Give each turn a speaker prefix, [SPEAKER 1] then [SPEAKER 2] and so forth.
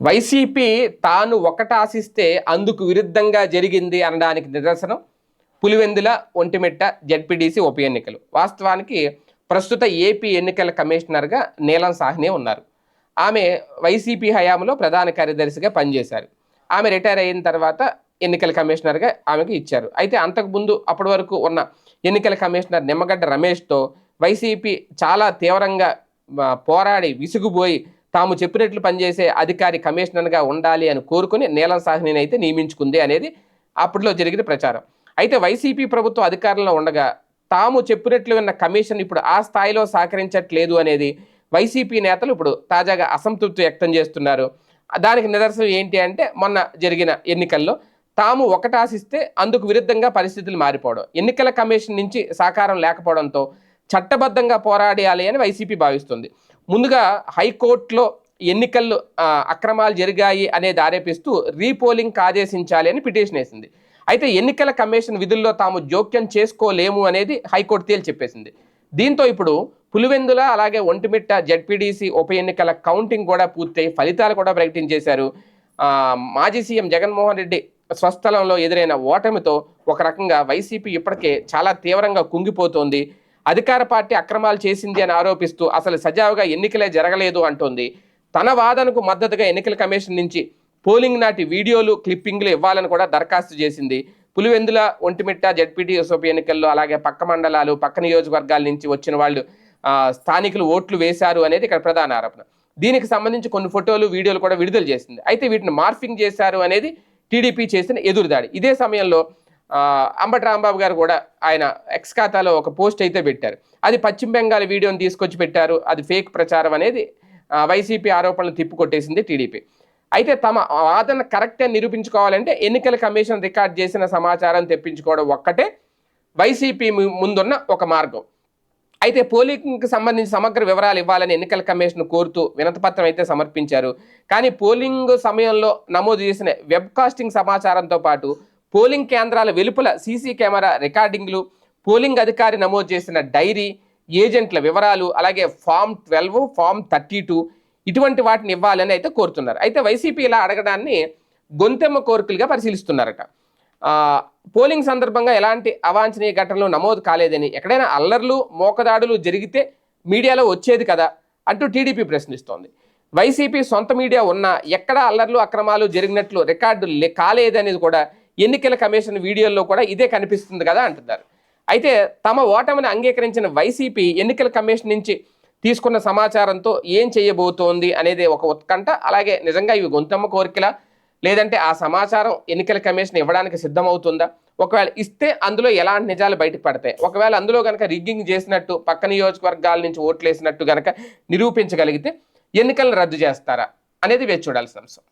[SPEAKER 1] YCP తాను ఒకట ఆశిస్తే అందుకు విరుద్ధంగా జరిగింది అనడానికి నిదర్శనం పులివెందుల ఒంటిమిట్ట జడ్పీడీసీ ఉప ఎన్నికలు. వాస్తవానికి ప్రస్తుత ఏపీ ఎన్నికల కమిషనర్గా నీలం సాహ్నే ఉన్నారు. ఆమె వైసీపీ హయాంలో ప్రధాన కార్యదర్శిగా పనిచేశారు. ఆమె రిటైర్ అయిన తర్వాత ఎన్నికల కమిషనర్గా ఆమెకు ఇచ్చారు. అయితే అంతకుముందు అప్పటి వరకు ఉన్న ఎన్నికల కమిషనర్ నిమ్మగడ్డ రమేష్తో వైసీపీ చాలా తీవ్రంగా పోరాడి విసుగుపోయి తాము చెప్పినట్లు పనిచేసే అధికారి కమిషనర్గా ఉండాలి అని కోరుకుని నీలం సాహ్నిని అయితే నియమించుకుంది అనేది అప్పట్లో జరిగిన ప్రచారం. అయితే వైసీపీ ప్రభుత్వం అధికారంలో ఉండగా తాము చెప్పినట్లు ఉన్న కమిషన్ ఇప్పుడు ఆ స్థాయిలో సహకరించట్లేదు అనేది వైసీపీ నేతలు ఇప్పుడు తాజాగా అసంతృప్తి వ్యక్తం చేస్తున్నారు. దానికి నిదర్శనం ఏంటి అంటే మొన్న జరిగిన ఎన్నికల్లో తాము ఒకటాశిస్తే అందుకు విరుద్ధంగా పరిస్థితులు మారిపోవడం. ఎన్నికల కమిషన్ నుంచి సహకారం లేకపోవడంతో చట్టబద్ధంగా పోరాడాలి అని వైసీపీ భావిస్తుంది. ముందుగా హైకోర్టులో ఎన్నికల్లో అక్రమాలు జరిగాయి అనేది ఆరోపిస్తూ రీపోలింగ్ ఆదేశించాలి అని పిటిషన్ వేసింది. అయితే ఎన్నికల కమిషన్ విధుల్లో తాము జోక్యం చేసుకోలేము అనేది హైకోర్టు తేల్చి చెప్పేసింది. దీంతో ఇప్పుడు పులివెందుల అలాగే ఒంటిమిట్ట జడ్పీడీసీ ఉప ఎన్నికల కౌంటింగ్ కూడా పూర్తయి ఫలితాలు కూడా ప్రకటించేశారు. మాజీ సీఎం జగన్మోహన్ రెడ్డి స్వస్థలంలో ఎదురైన ఓటమితో ఒక రకంగా వైసీపీ ఇప్పటికే చాలా తీవ్రంగా కుంగిపోతోంది. అధికార పార్టీ అక్రమాలు చేసింది అని ఆరోపిస్తూ అసలు సజావుగా ఎన్నికలే జరగలేదు అంటోంది. తన వాదనకు మద్దతుగా ఎన్నికల కమిషన్ నుంచి పోలింగ్ నాటి వీడియోలు క్లిప్పింగ్లు ఇవ్వాలని కూడా దరఖాస్తు చేసింది. పులివెందుల ఒంటిమిట్ట జడ్పీటీ ఉప ఎన్నికల్లో అలాగే పక్క మండలాలు పక్క నియోజకవర్గాల నుంచి వచ్చిన వాళ్ళు స్థానికులు ఓట్లు వేశారు అనేది ఇక్కడ ప్రధాన ఆరోపణ. దీనికి సంబంధించి కొన్ని ఫోటోలు వీడియోలు కూడా విడుదల చేసింది. అయితే వీటిని మార్ఫింగ్ చేశారు అనేది టీడీపీ చేసిన ఎదురుదాడి. ఇదే సమయంలో అంబటి రాంబాబు గారు కూడా ఆయన ఎక్స్ ఖాతాలో ఒక పోస్ట్ అయితే పెట్టారు. అది పశ్చిమ బెంగాల్ వీడియోని తీసుకొచ్చి పెట్టారు. అది ఫేక్ ప్రచారం అనేది వైసీపీ ఆరోపణలు తిప్పికొట్టేసింది టీడీపీ. అయితే తమ వాదన కరెక్ట్ అని నిరూపించుకోవాలంటే ఎన్నికల కమిషన్ రికార్డ్ చేసిన సమాచారం తెప్పించుకోవడం ఒక్కటే వైసీపీ ముందున్న ఒక మార్గం. అయితే పోలింగ్కి సంబంధించి సమగ్ర వివరాలు ఇవ్వాలని ఎన్నికల కమిషన్ కోరుతూ వినతిపత్రం అయితే సమర్పించారు. కానీ పోలింగ్ సమయంలో నమోదు చేసిన వెబ్ కాస్టింగ్ సమాచారంతో పాటు పోలింగ్ కేంద్రాల వెలుపల సీసీ కెమెరా రికార్డింగ్లు పోలింగ్ అధికారి నమోదు చేసిన డైరీ ఏజెంట్ల వివరాలు అలాగే form twelve form thirty two ఇటువంటి వాటిని ఇవ్వాలని అయితే కోరుతున్నారు. అయితే వైసీపీ ఇలా అడగడాన్ని గొంతెమ్మ కోరికలుగా పరిశీలిస్తున్నారట. పోలింగ్ సందర్భంగా ఎలాంటి అవాంఛనీయ ఘటనలు నమోదు కాలేదని ఎక్కడైనా అల్లర్లు మోకదాడులు జరిగితే మీడియాలో వచ్చేది కదా అంటూ టీడీపీ ప్రశ్నిస్తోంది. వైసీపీ సొంత మీడియా ఉన్నా ఎక్కడ అల్లర్లు అక్రమాలు జరిగినట్లు రికార్డు లే- కాలేదనేది కూడా ఎన్నికల కమిషన్ వీడియోల్లో కూడా ఇదే కనిపిస్తుంది కదా అంటున్నారు. అయితే తమ ఓటమిని అంగీకరించిన వైసీపీ ఎన్నికల కమిషన్ నుంచి తీసుకున్న సమాచారంతో ఏం చేయబోతోంది అనేది ఒక ఉత్కంఠ అలాగే నిజంగా ఇవి గొంతమ్మ కోరికలా? లేదంటే ఆ సమాచారం ఎన్నికల కమిషన్ ఇవ్వడానికి సిద్ధమవుతుందా? ఒకవేళ ఇస్తే అందులో ఎలాంటి నిజాలు బయటకు పడతాయి? ఒకవేళ అందులో కనుక రిగ్గింగ్ చేసినట్టు పక్క నియోజకవర్గాల నుంచి ఓట్లేసినట్టు కనుక నిరూపించగలిగితే ఎన్నికలను రద్దు చేస్తారా అనేది వేచి చూడాల్సిన అంశం.